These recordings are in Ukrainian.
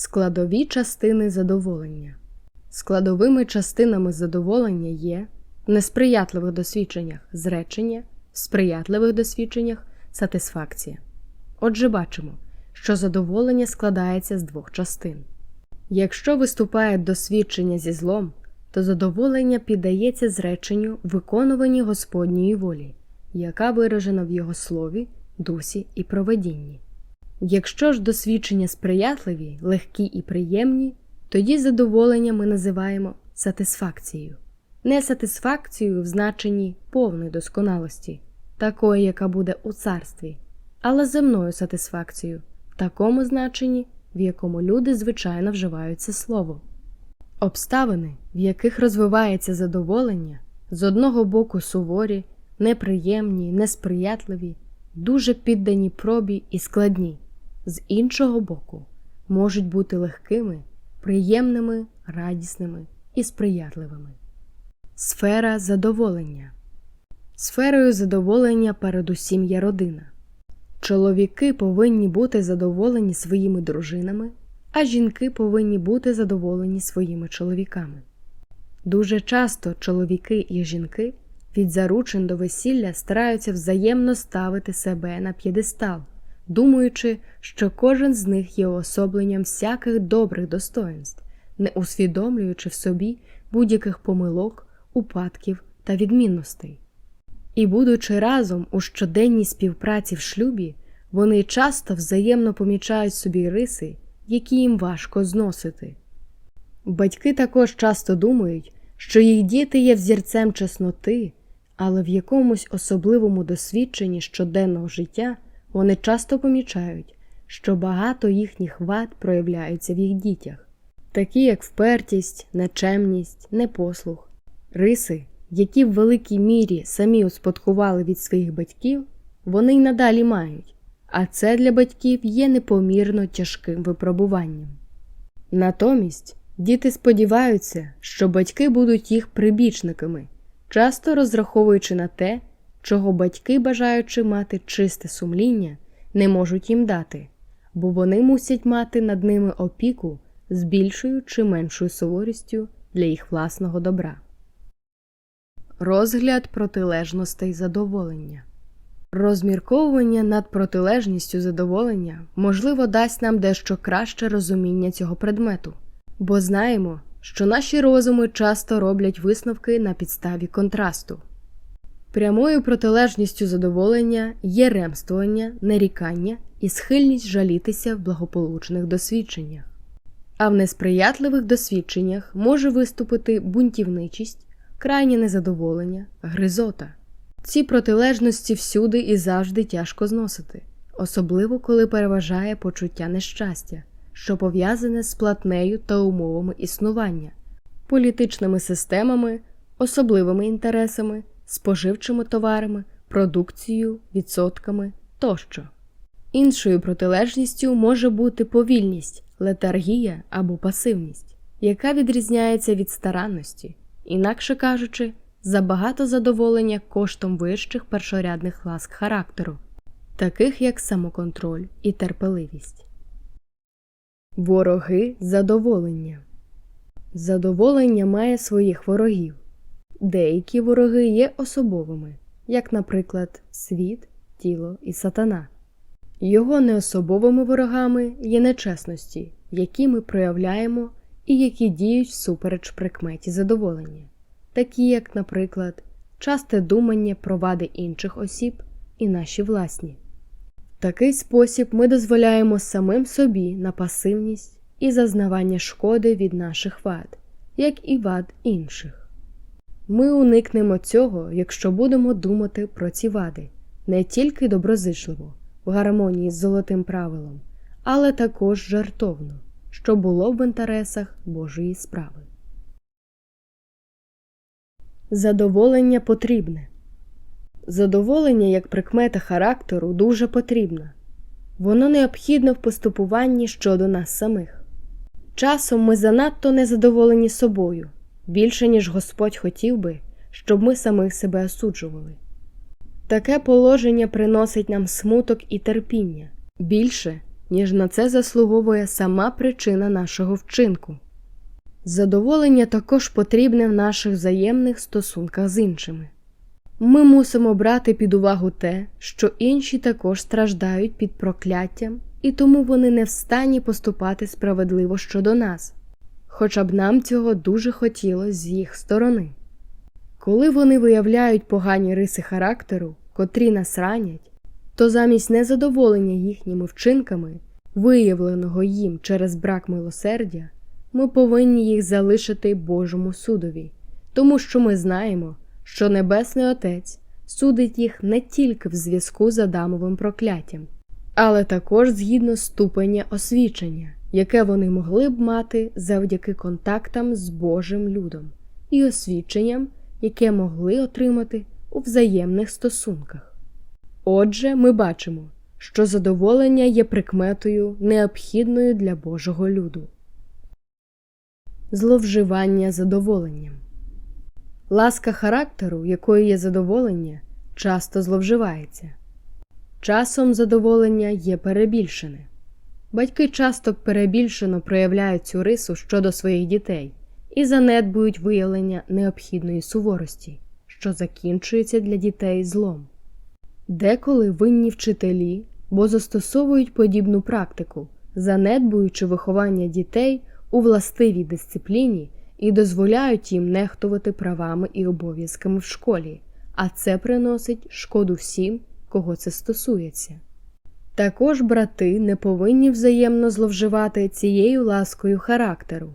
Складові частини задоволення. Складовими частинами задоволення є в несприятливих досвідченнях зречення, в сприятливих досвідченнях сатисфакція. Отже, бачимо, що задоволення складається з двох частин. Якщо виступає досвідчення зі злом, то задоволення піддається зреченню виконуванні Господньої волі, яка виражена в його слові, дусі і проведінні. Якщо ж досвідчення сприятливі, легкі і приємні, тоді задоволення ми називаємо сатисфакцією. Не сатисфакцією в значенні повної досконалості, такої, яка буде у царстві, але земною сатисфакцією, в такому значенні, в якому люди звичайно вживають це слово. Обставини, в яких розвивається задоволення, з одного боку суворі, неприємні, несприятливі, дуже піддані пробі і складні, з іншого боку, можуть бути легкими, приємними, радісними і сприятливими. Сфера задоволення. Сферою задоволення передусім є родина. Чоловіки повинні бути задоволені своїми дружинами, а жінки повинні бути задоволені своїми чоловіками. Дуже часто чоловіки і жінки від заручин до весілля стараються взаємно ставити себе на п'єдестал, думаючи, що кожен з них є уособленням всяких добрих достоїнств, не усвідомлюючи в собі будь-яких помилок, упадків та відмінностей. І, будучи разом у щоденній співпраці в шлюбі, вони часто взаємно помічають собі риси, які їм важко зносити. Батьки також часто думають, що їх діти є взірцем чесноти, але в якомусь особливому досвідченні щоденного життя вони часто помічають, що багато їхніх вад проявляються в їх дітях, такі як впертість, нечемність, непослух, риси, які в великій мірі самі успадкували від своїх батьків, вони й надалі мають, а це для батьків є непомірно тяжким випробуванням. Натомість діти сподіваються, що батьки будуть їх прибічниками, часто розраховуючи на те, чого батьки, бажаючи мати чисте сумління, не можуть їм дати, бо вони мусять мати над ними опіку з більшою чи меншою суворістю для їх власного добра. Розгляд протилежностей задоволення. Розмірковування над протилежністю задоволення можливо дасть нам дещо краще розуміння цього предмету, бо знаємо, що наші розуми часто роблять висновки на підставі контрасту. Прямою протилежністю задоволення є ремствування, нарікання і схильність жалітися в благополучних досвідченнях, а в несприятливих досвідченнях може виступити бунтівничість, крайнє незадоволення, гризота. Ці протилежності всюди і завжди тяжко зносити, особливо коли переважає почуття нещастя, що пов'язане з платнею та умовами існування, політичними системами, особливими інтересами, споживчими товарами, продукцією, відсотками тощо. Іншою протилежністю може бути повільність, летаргія або пасивність, яка відрізняється від старанності, інакше кажучи, забагато задоволення коштом вищих першорядних ласк характеру, таких як самоконтроль і терпеливість. Вороги задоволення. Задоволення має своїх ворогів. Деякі вороги є особовими, як, наприклад, світ, тіло і сатана. Його неособовими ворогами є нечесності, які ми проявляємо і які діють всупереч прикметі задоволення, такі як, наприклад, часте думання про вади інших осіб і наші власні. В такий спосіб ми дозволяємо самим собі на пасивність і зазнавання шкоди від наших вад, як і вад інших. Ми уникнемо цього, якщо будемо думати про ці вади не тільки доброзичливо, в гармонії з золотим правилом, але також жартовно, що було в інтересах Божої справи. Задоволення потрібне. Задоволення як прикмета характеру дуже потрібна. Воно необхідно в поступуванні щодо нас самих. Часом ми занадто незадоволені собою, більше ніж Господь хотів би, щоб ми самих себе осуджували. Таке положення приносить нам смуток і терпіння більше, ніж на це заслуговує сама причина нашого вчинку. Задоволення також потрібне в наших взаємних стосунках з іншими. Ми мусимо брати під увагу те, що інші також страждають під прокляттям, і тому вони не в стані поступати справедливо щодо нас, хоча б нам цього дуже хотілося з їх сторони. Коли вони виявляють погані риси характеру, котрі нас ранять, то замість незадоволення їхніми вчинками, виявленого їм через брак милосердя, ми повинні їх залишити Божому судові, тому що ми знаємо, що Небесний Отець судить їх не тільки в зв'язку з Адамовим прокляттям, але також згідно ступеня освічення, яке вони могли б мати завдяки контактам з Божим людом, і освіченням, яке могли отримати у взаємних стосунках. Отже, ми бачимо, що задоволення є прикметою необхідною для Божого люду. Зловживання задоволенням. Ласка характеру, якою є задоволення, часто зловживається. Часом задоволення є перебільшене. Батьки часто перебільшено проявляють цю рису щодо своїх дітей і занедбують виявлення необхідної суворості, що закінчується для дітей злом. Деколи винні вчителі, бо застосовують подібну практику, занедбуючи виховання дітей у властивій дисципліні і дозволяють їм нехтувати правами і обов'язками в школі, а це приносить шкоду всім, кого це стосується. Також брати не повинні взаємно зловживати цією ласкою характеру,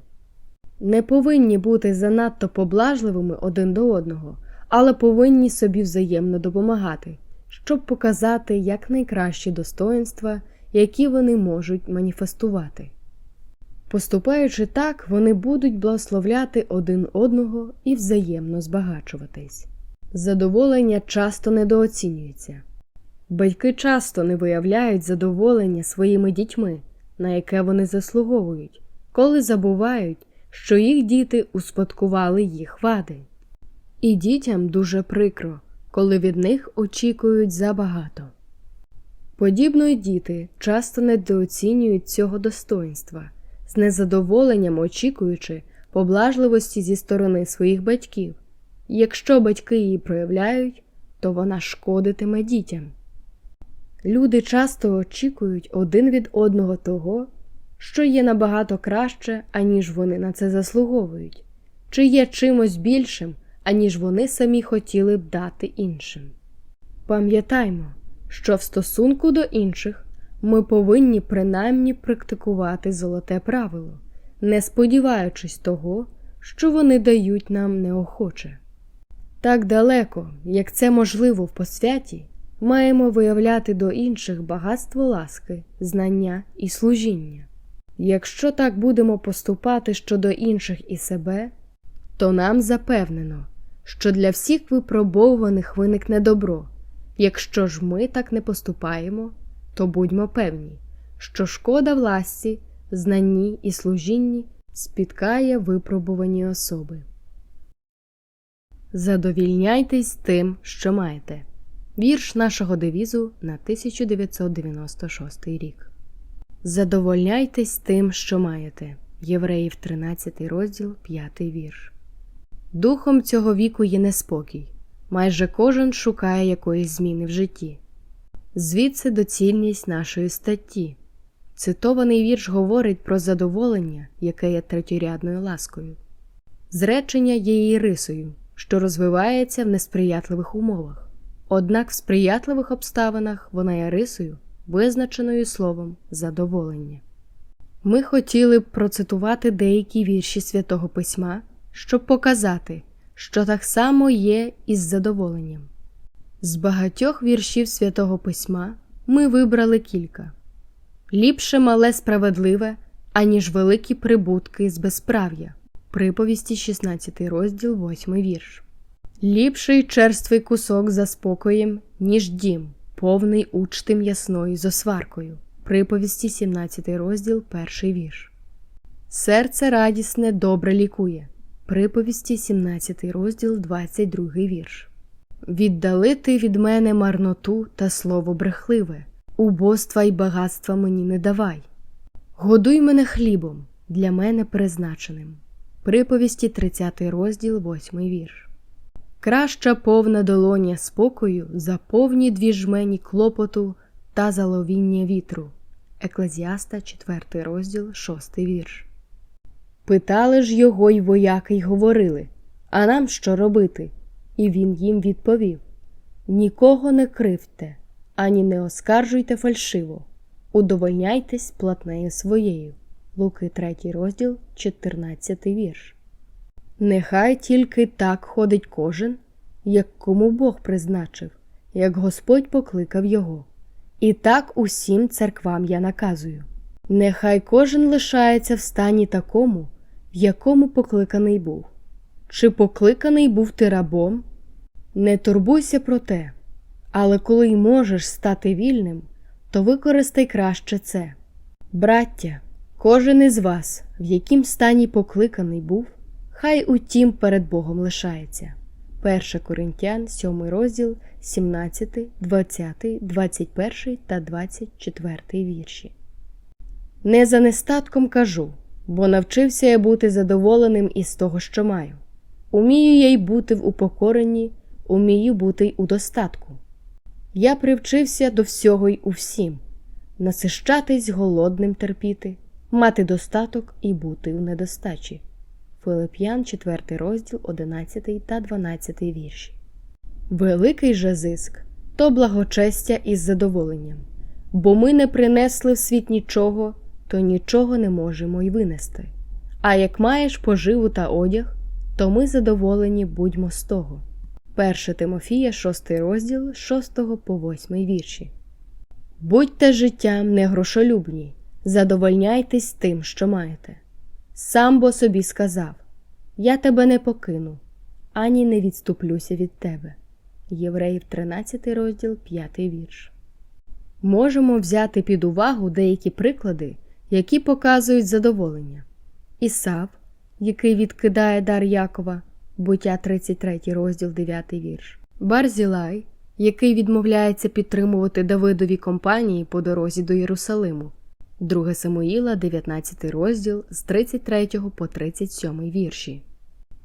не повинні бути занадто поблажливими один до одного, але повинні собі взаємно допомагати, щоб показати якнайкращі достоинства, які вони можуть маніфестувати. Поступаючи так, вони будуть благословляти один одного і взаємно збагачуватись. Задоволення часто недооцінюється. Батьки часто не виявляють задоволення своїми дітьми, на яке вони заслуговують, коли забувають, що їх діти успадкували їх вади. І дітям дуже прикро, коли від них очікують забагато. Подібно й діти часто недооцінюють цього достоинства, з незадоволенням очікуючи поблажливості зі сторони своїх батьків. Якщо батьки її проявляють, то вона шкодитиме дітям. Люди часто очікують один від одного того, що є набагато краще, аніж вони на це заслуговують, чи є чимось більшим, аніж вони самі хотіли б дати іншим. Пам'ятаймо, що в стосунку до інших ми повинні принаймні практикувати золоте правило, не сподіваючись того, що вони дають нам неохоче. Так далеко, як це можливо в посвяті, маємо виявляти до інших багатство ласки, знання і служіння. Якщо так будемо поступати щодо інших і себе, то нам запевнено, що для всіх випробовуваних виникне добро. Якщо ж ми так не поступаємо, то будьмо певні, що шкода власті, знанні і служінні спіткає випробувані особи. Задовільняйтесь тим, що маєте. Вірш нашого девізу на 1996 рік. Задовольняйтесь тим, що маєте. Євреїв 13 розділ, 5 вірш. Духом цього віку є неспокій. Майже кожен шукає якоїсь зміни в житті. Звідси доцільність нашої статті. Цитований вірш говорить про задоволення, яке є третьорядною ласкою. Зречення є її рисою, що розвивається в несприятливих умовах. Однак в сприятливих обставинах вона є рисою, визначеною словом задоволення. Ми хотіли б процитувати деякі вірші святого письма, щоб показати, що так само є із задоволенням. З багатьох віршів святого письма ми вибрали кілька ліпше мале справедливе, аніж великі прибутки з безправ'я. Приповісті 16 розділ, 8 вірш. Ліпший черствий кусок за спокоєм, ніж дім, повний учти м'ясної з осваркою. Приповісті 17 розділ, перший вірш. Серце радісне добре лікує. Приповісті 17 розділ, 22 вірш. Віддалити від мене марноту та слово брехливе, убоства й багатства мені не давай. Годуй мене хлібом, для мене призначеним. Приповісті 30 розділ, 8 вірш. Краща повна долоня спокою за повні дві жмені клопоту та заловіння вітру. Еклезіаста, 4 розділ, 6 вірш. Питали ж його й вояки й говорили А нам що робити? І він їм відповів Нікого не кривте, ані не оскаржуйте фальшиво, удовольняйтесь платнею своєю. Луки 3 розділ, 14 вірш. Нехай тільки так ходить кожен, як кому Бог призначив, як Господь покликав його. І так усім церквам я наказую. Нехай кожен лишається в стані такому, в якому покликаний був. Чи покликаний був ти рабом? Не турбуйся про те, але коли й можеш стати вільним, то використай краще це. Браття, кожен із вас, в яким стані покликаний був, хай утім перед Богом лишається. 1 Коринтян, 7 розділ, 17, 20, 21 та 24 вірші. Не за нестатком кажу, бо навчився я бути задоволеним із того, що маю. Умію я й бути в упокоренні, умію бути й у достатку. Я привчився до всього й у всім, насищатись голодним терпіти, мати достаток і бути у недостачі. Филип'ян, 4 розділ, 11 та 12 вірші. Великий же зиск то благочестя із задоволенням, бо ми не принесли в світ нічого, то нічого не можемо й винести. А як маєш поживу та одяг, то ми задоволені будьмо з того. 1 Тимофія, 6 розділ, 6 по 8 вірші. Будьте життям не грошолюбні, задовольняйтесь тим, що маєте. Сам бо собі сказав Я тебе не покину, ані не відступлюся від тебе. Євреїв 13 розділ, 5 вірш. Можемо взяти під увагу деякі приклади, які показують задоволення. Ісав, який відкидає дар Якова, буття 33 розділ 9 вірш. Барзілай, який відмовляється підтримувати Давидові компанії по дорозі до Єрусалиму. 2 Самуїла, 19 розділ з 33 по 37 вірші.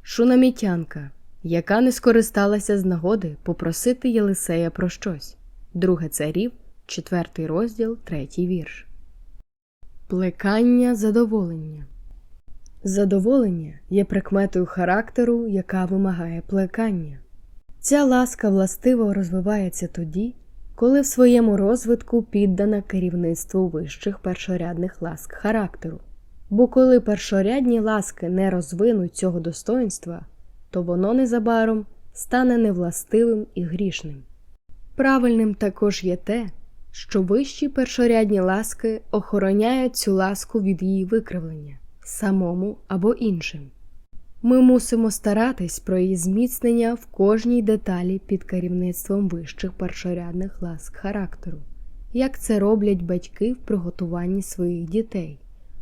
Шунамітянка, яка не скористалася з нагоди попросити Єлисея про щось. 2 царів, 4 розділ, 3 вірш. Плекання задоволення. Задоволення є прикметою характеру, яка вимагає плекання. Ця ласка властиво розвивається тоді, коли в своєму розвитку піддана керівництву вищих першорядних ласк характеру. Бо коли першорядні ласки не розвинуть цього достоинства, то воно незабаром стане невластивим і грішним. Правильним також є те, що вищі першорядні ласки охороняють цю ласку від її викривлення самому або іншим. Ми мусимо старатись про її зміцнення в кожній деталі під керівництвом вищих першорядних ласк характеру, як це роблять батьки в приготуванні своїх дітей,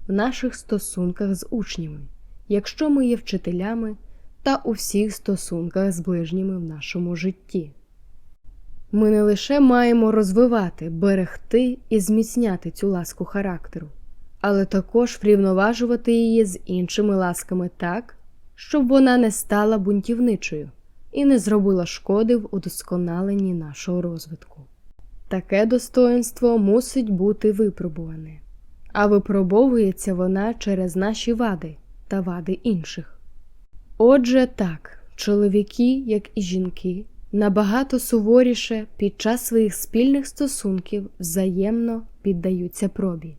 в наших стосунках з учнями, якщо ми є вчителями та у всіх стосунках з ближніми в нашому житті. Ми не лише маємо розвивати, берегти і зміцняти цю ласку характеру, але також врівноважувати її з іншими ласками так щоб вона не стала бунтівничою і не зробила шкоди в удосконаленні нашого розвитку. Таке достоинство мусить бути випробуване, а випробовується вона через наші вади та вади інших. Отже, так, чоловіки, як і жінки, набагато суворіше під час своїх спільних стосунків взаємно піддаються пробі.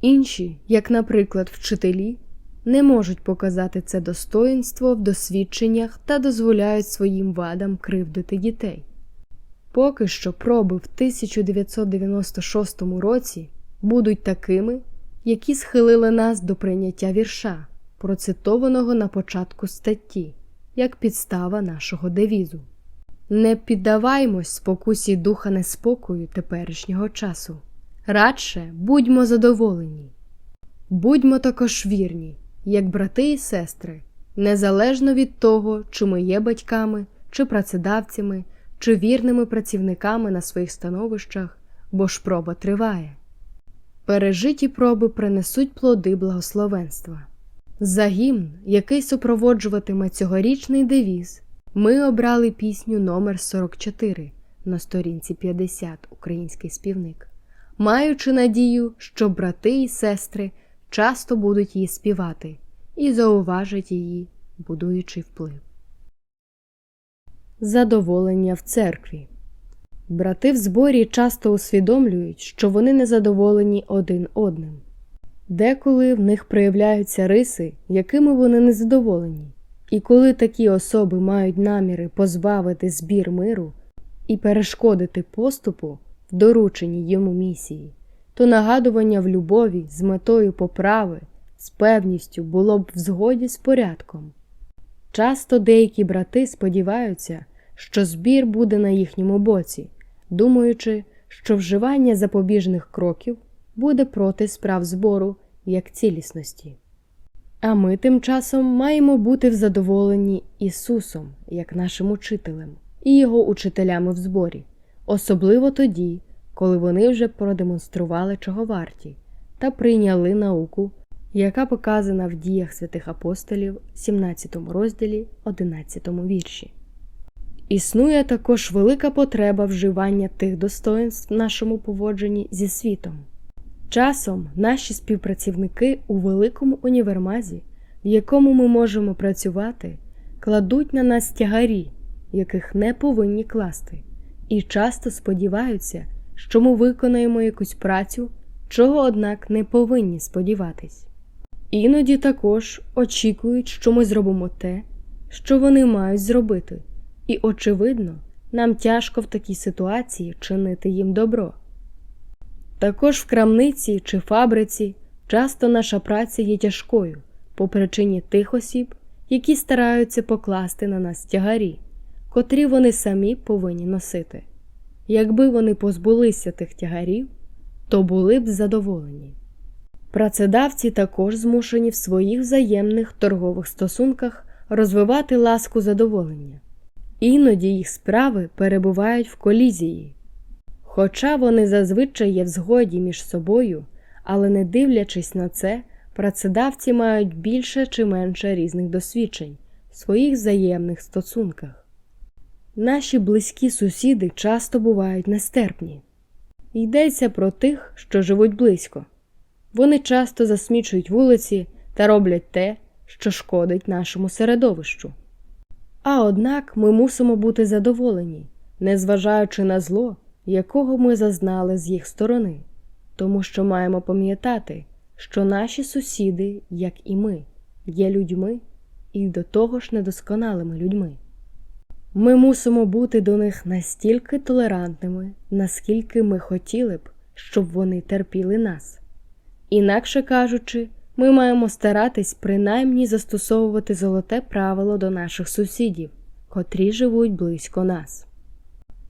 Інші, як, наприклад, вчителі, не можуть показати це достоїнство в досвідченнях та дозволяють своїм вадам кривдити дітей. Поки що проби в 1996 році будуть такими, які схилили нас до прийняття вірша, процитованого на початку статті, як підстава нашого девізу. Не піддаваймось спокусі духа неспокою теперішнього часу. Радше будьмо задоволені, будьмо також вірні як брати і сестри, незалежно від того, чи ми є батьками, чи працедавцями, чи вірними працівниками на своїх становищах, бо ж проба триває. Пережиті проби принесуть плоди благословенства. За гімн, який супроводжуватиме цьогорічний девіз, ми обрали пісню номер 44 на сторінці 50 Український співник, маючи надію, що брати і сестри часто будуть її співати і зауважать її, будуючи вплив. Задоволення в церкві. Брати в зборі часто усвідомлюють, що вони незадоволені один одним. Деколи в них проявляються риси, якими вони незадоволені, і коли такі особи мають наміри позбавити збір миру і перешкодити поступу в дорученій йому місії, то нагадування в любові з метою поправи, з певністю було б в згоді з порядком. Часто деякі брати сподіваються, що збір буде на їхньому боці, думаючи, що вживання запобіжних кроків буде проти справ збору як цілісності. А ми тим часом маємо бути взадоволені Ісусом, як нашим учителем, і Його учителями в зборі, особливо тоді, коли вони вже продемонстрували чого варті та прийняли науку, яка показана в діях святих апостолів, 17 розділі, 11 вірші. Існує також велика потреба вживання тих достоинств в нашому поводженні зі світом. Часом наші співпрацівники у великому універмазі, в якому ми можемо працювати, кладуть на нас тягарі, яких не повинні класти, і часто сподіваються, що ми виконаємо якусь працю, чого, однак, не повинні сподіватись. Іноді також очікують, що ми зробимо те, що вони мають зробити, і, очевидно, нам тяжко в такій ситуації чинити їм добро. Також в крамниці чи фабриці часто наша праця є тяжкою по причині тих осіб, які стараються покласти на нас тягарі, котрі вони самі повинні носити. Якби вони позбулися тих тягарів, то були б задоволені. Працедавці також змушені в своїх взаємних торгових стосунках розвивати ласку задоволення, іноді їх справи перебувають в колізії. Хоча вони зазвичай є в згоді між собою, але не дивлячись на це, працедавці мають більше чи менше різних досвідчень в своїх взаємних стосунках. Наші близькі сусіди часто бувають нестерпні. Йдеться про тих, що живуть близько. Вони часто засмічують вулиці та роблять те, що шкодить нашому середовищу. А однак ми мусимо бути задоволені, незважаючи на зло, якого ми зазнали з їх сторони, тому що маємо пам'ятати, що наші сусіди, як і ми, є людьми і до того ж недосконалими людьми. Ми мусимо бути до них настільки толерантними, наскільки ми хотіли б, щоб вони терпіли нас. Інакше кажучи, ми маємо старатись принаймні застосовувати золоте правило до наших сусідів, котрі живуть близько нас.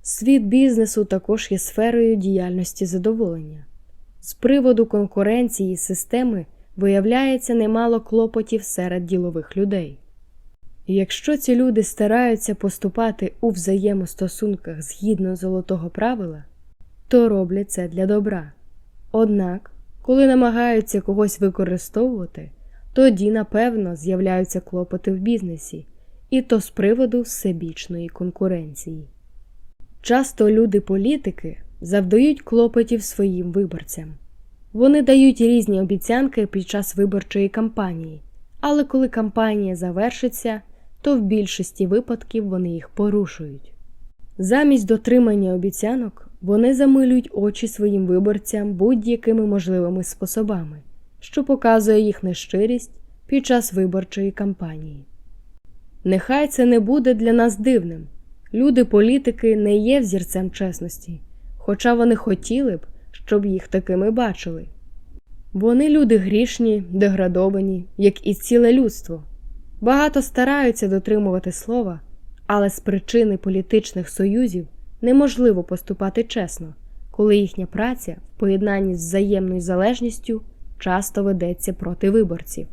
Світ бізнесу також є сферою діяльності задоволення. З приводу конкуренції системи виявляється немало клопотів серед ділових людей. І якщо ці люди стараються поступати у взаємостосунках згідно золотого правила, то роблять це для добра. Однак, коли намагаються когось використовувати, тоді, напевно, з'являються клопоти в бізнесі, і то з приводу всебічної конкуренції. Часто люди-політики завдають клопотів своїм виборцям. Вони дають різні обіцянки під час виборчої кампанії, але коли кампанія завершиться, то в більшості випадків вони їх порушують. Замість дотримання обіцянок вони замилюють очі своїм виборцям будь-якими можливими способами, що показує їх нещирість під час виборчої кампанії. Нехай це не буде для нас дивним. Люди-політики не є взірцем чесності, хоча вони хотіли б, щоб їх такими бачили. Вони люди грішні, деградовані, як і ціле людство. Багато стараються дотримувати слова, але з причини політичних союзів неможливо поступати чесно, коли їхня праця в поєднанні з взаємною залежністю часто ведеться проти виборців.